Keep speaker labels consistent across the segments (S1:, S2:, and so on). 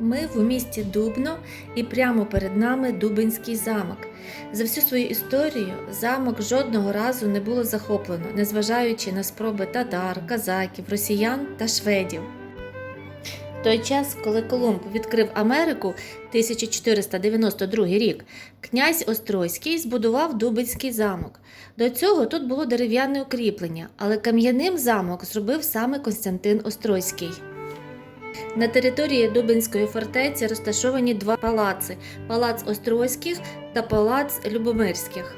S1: Ми в місті Дубно і прямо перед нами Дубинський замок. За всю свою історію замок жодного разу не було захоплено, незважаючи на спроби татар, казаків, росіян та шведів. В той час, коли Колумб відкрив Америку 1492 рік, князь Острозький збудував Дубинський замок. До цього тут було дерев'яне укріплення, але кам'яним замок зробив саме Константин Острозький. На території Дубинської фортеці розташовані два палаци: палац Острозьких та палац Любомирських.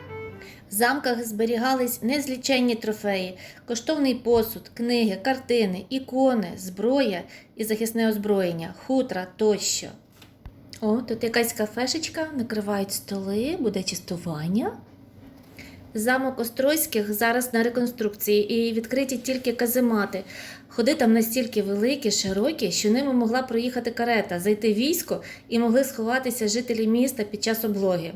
S1: В замках зберігались незліченні трофеї, коштовний посуд, книги, картини, ікони, зброя і захисне озброєння, хутра тощо. О, тут якась кафешечка, накривають столи, буде частування. Замок Острозьких зараз на реконструкції і відкриті тільки каземати. Ходи там настільки великі, широкі, що ними могла проїхати карета, зайти військо і могли сховатися жителі міста під час облоги.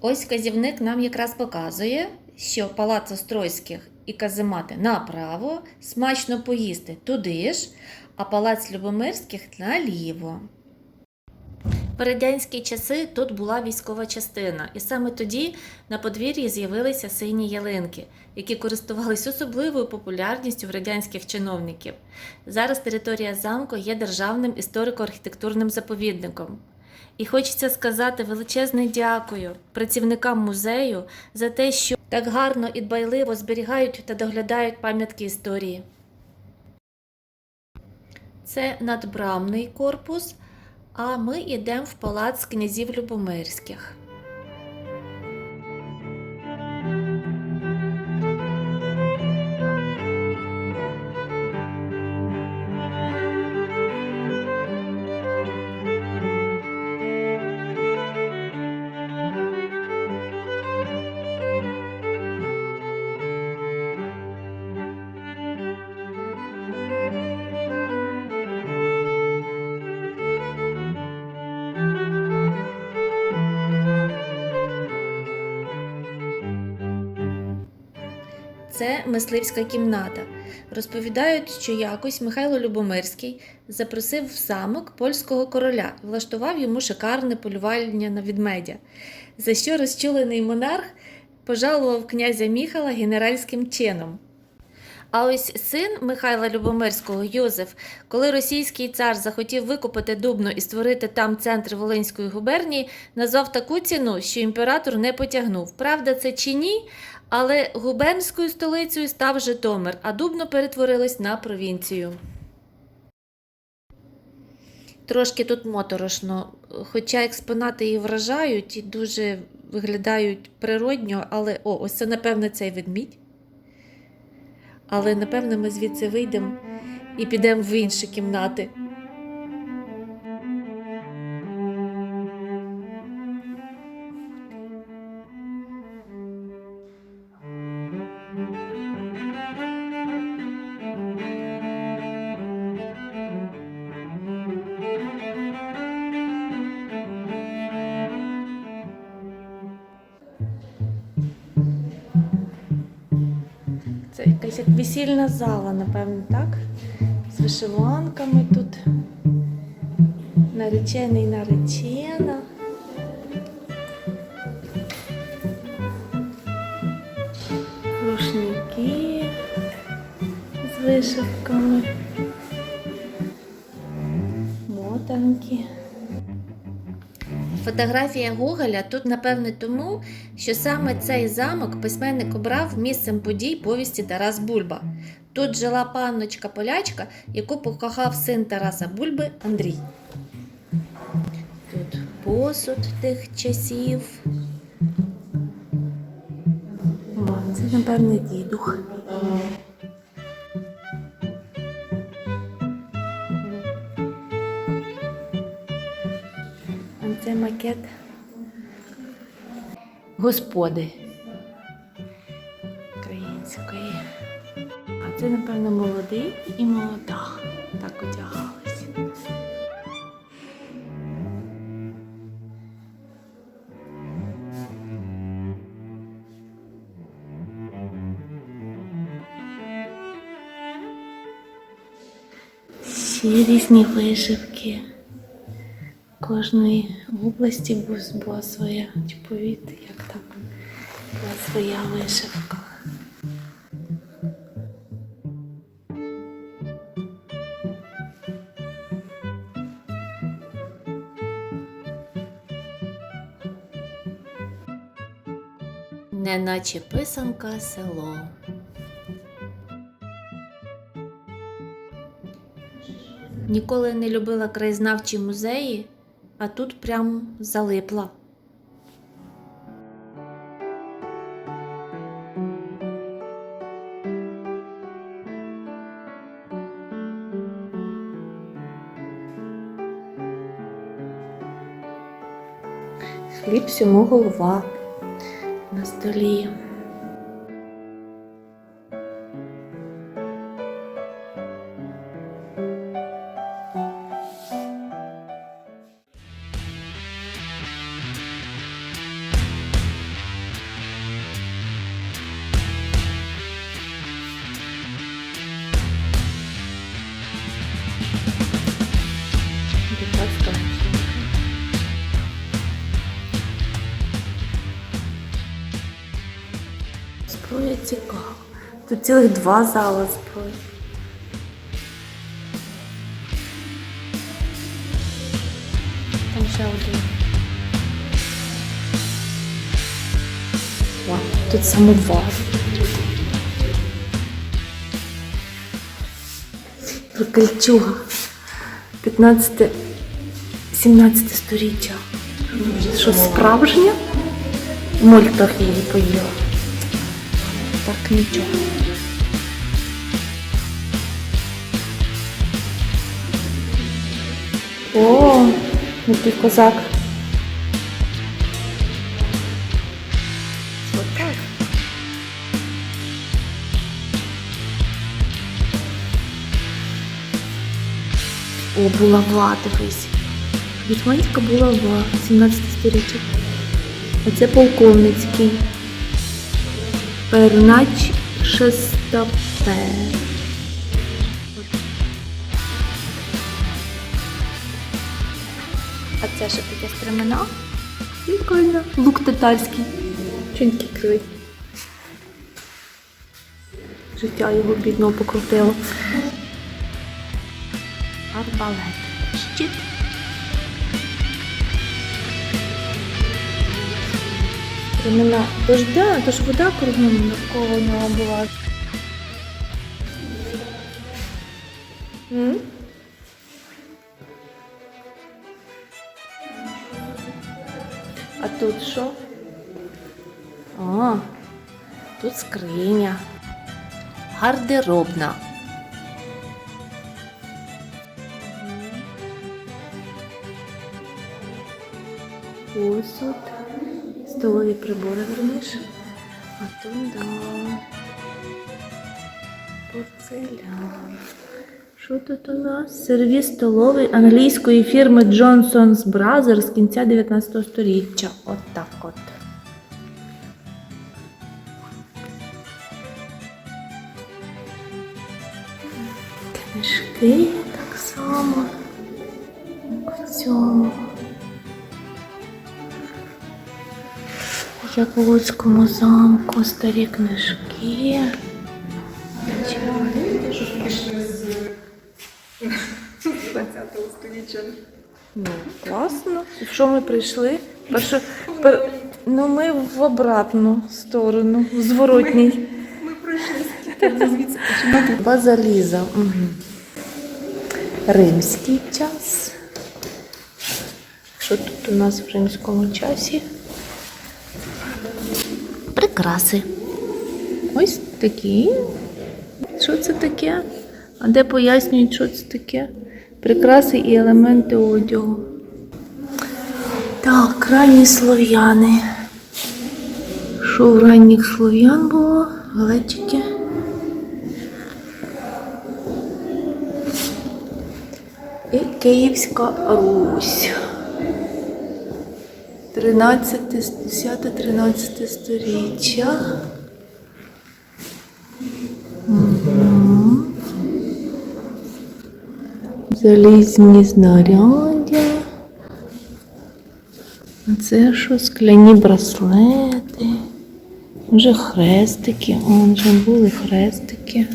S1: Ось казівник нам якраз показує, що палац Острозьких і каземати направо, смачно поїсти туди ж, а палац Любомирських наліво. В радянські часи тут була військова частина, і саме тоді на подвір'ї з'явилися сині ялинки, які користувались особливою популярністю в радянських чиновників. Зараз територія замку є державним історико-архітектурним заповідником. І хочеться сказати величезне дякую працівникам музею за те, що так гарно і дбайливо зберігають та доглядають пам'ятки історії. Це надбрамний корпус, а ми йдемо в палац князів Любомирських. Це мисливська кімната. Розповідають, що якось Михайло Любомирський запросив в замок польського короля влаштував йому шикарне полювання на відмедя, за що розчулений монарх пожалував князя Міхала генеральським чином. А ось син Михайла Любомирського Йозеф, коли російський цар захотів викупити Дубно і створити там центр Волинської губернії, назвав таку ціну, що імператор не потягнув. Правда, це чи ні? Але губернською столицею став Житомир, а Дубно перетворилось на провінцію. Трошки тут моторошно, хоча експонати і вражають, і дуже виглядають природньо, але о, ось це, напевне, цей ведмідь. Але напевне ми звідси вийдемо і підемо в інші кімнати. Якась як весільна зала, напевно, так? З вишиванками тут. Наречений наречена. Рушники з вишивками. Мотанки. Фотографія Гоголя тут, напевне, тому, що саме цей замок письменник обрав місцем подій повісті Тарас Бульба. Тут жила панночка полячка, яку покохав син Тараса Бульби Андрій. Тут посуд тих часів. О, це, напевне, дідух. А господи української. А це, напевно, молодий і молода. Так одягалися. Всі різні вишивки. Кожної області бу- була своя, повіт, як там була своя вишивка. Неначе писанка село. Ніколи не любила краєзнавчі музеї, а тут прям залипла. Хліб всьому голова на столі. Зброя цікава. Тут цілих два зали зброї. Там ще один. Вау, тут самовар. Кольчуга. 15 17 сторіччя. Що справжнє? Мольтах її поїла. Так нічого. О, який козак. Отак. О, булава, дивись. Вітьманська булава, 17 сторіччя. А це полковницький. Пернач шестопе. А це що таке стремена? Прикольно. Лук татарський. Ченьки кривий. Життя його бідного покрутило. Арбалет. Щит. Стремена. Тож да, тож вода кругом навколо нього була. М? А тут що? А, тут скриня. Гардеробна. Посуд. Столові прибори верниш. А тут да. Порцелян. Що тут у нас? Сервіс столовий англійської фірми Johnson's Brothers з кінця 19 століття. От так от. Книжки так само. В цьому. Як у Луцькому замку старі книжки. Ну, класно. І в що ми прийшли? Перше, пер... Ну, ми в обратну сторону, в зворотній.
S2: Ми пройшли звідси починати.
S1: Базаліза. Угу. Римський час. Що тут у нас в римському часі? Прикраси. Ось такі. Що це таке? А де пояснюють, що це таке? Прикраси і елементи одягу. Так, ранні слов'яни. Що в ранніх слов'ян було? Глечики. І Київська Русь. 13, 10-13 сторіччя. Мгм. Залізні знаряддя. А це що, скляні браслети? Вже хрестики, он вже були хрестики.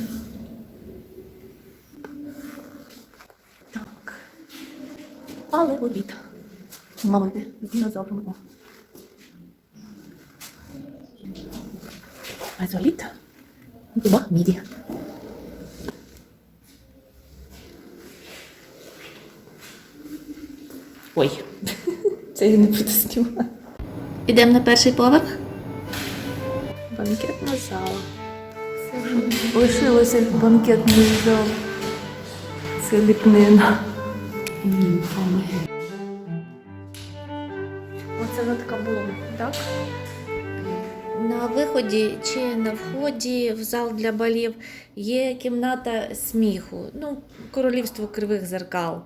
S1: Так. Але обід. Мамити з динозавром. Азоліт. Дуба міді. Ой, це я не буду знімати. Ідемо на перший поверх. Банкетна зала. Лишилося банкетний зал. Це ліпнина. Німфами. Так? На виході чи на вході в зал для балів є кімната сміху, ну, королівство кривих зеркал.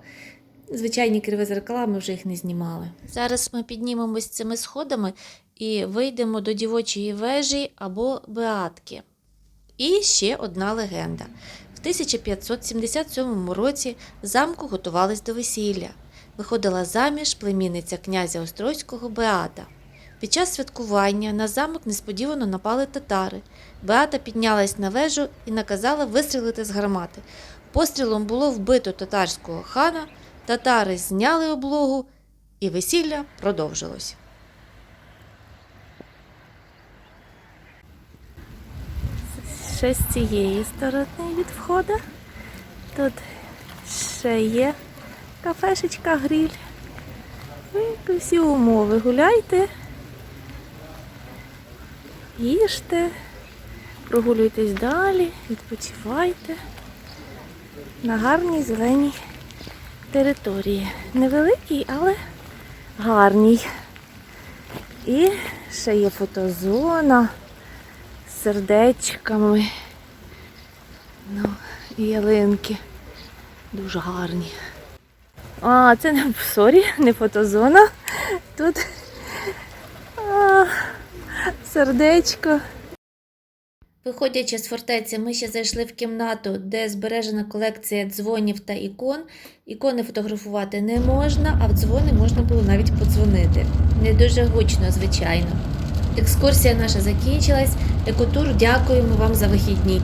S1: Звичайні криві зеркала, ми вже їх не знімали. Зараз ми піднімемось цими сходами і вийдемо до дівочої вежі або Беатки. І ще одна легенда. В 1577 році замку готувались до весілля. Виходила заміж племінниця князя Острозького Беата. Під час святкування на замок несподівано напали татари. Беата піднялась на вежу і наказала вистрілити з гармати. Пострілом було вбито татарського хана, татари зняли облогу, і весілля продовжилось. Ще з цієї сторони від входу. Тут ще є кафешечка, гриль. І всі умови. Гуляйте, їжте, прогулюйтесь далі, відпочивайте на гарній зеленій території. Невеликій, але гарній. І ще є фотозона з сердечками. Ну, і ялинки. Дуже гарні. А, це не сорі, не фотозона. Тут сердечко. Виходячи з фортеці, ми ще зайшли в кімнату, де збережена колекція дзвонів та ікон. Ікони фотографувати не можна, а в дзвони можна було навіть подзвонити. Не дуже гучно, звичайно. Екскурсія наша закінчилась. Екотур дякуємо вам за вихідні.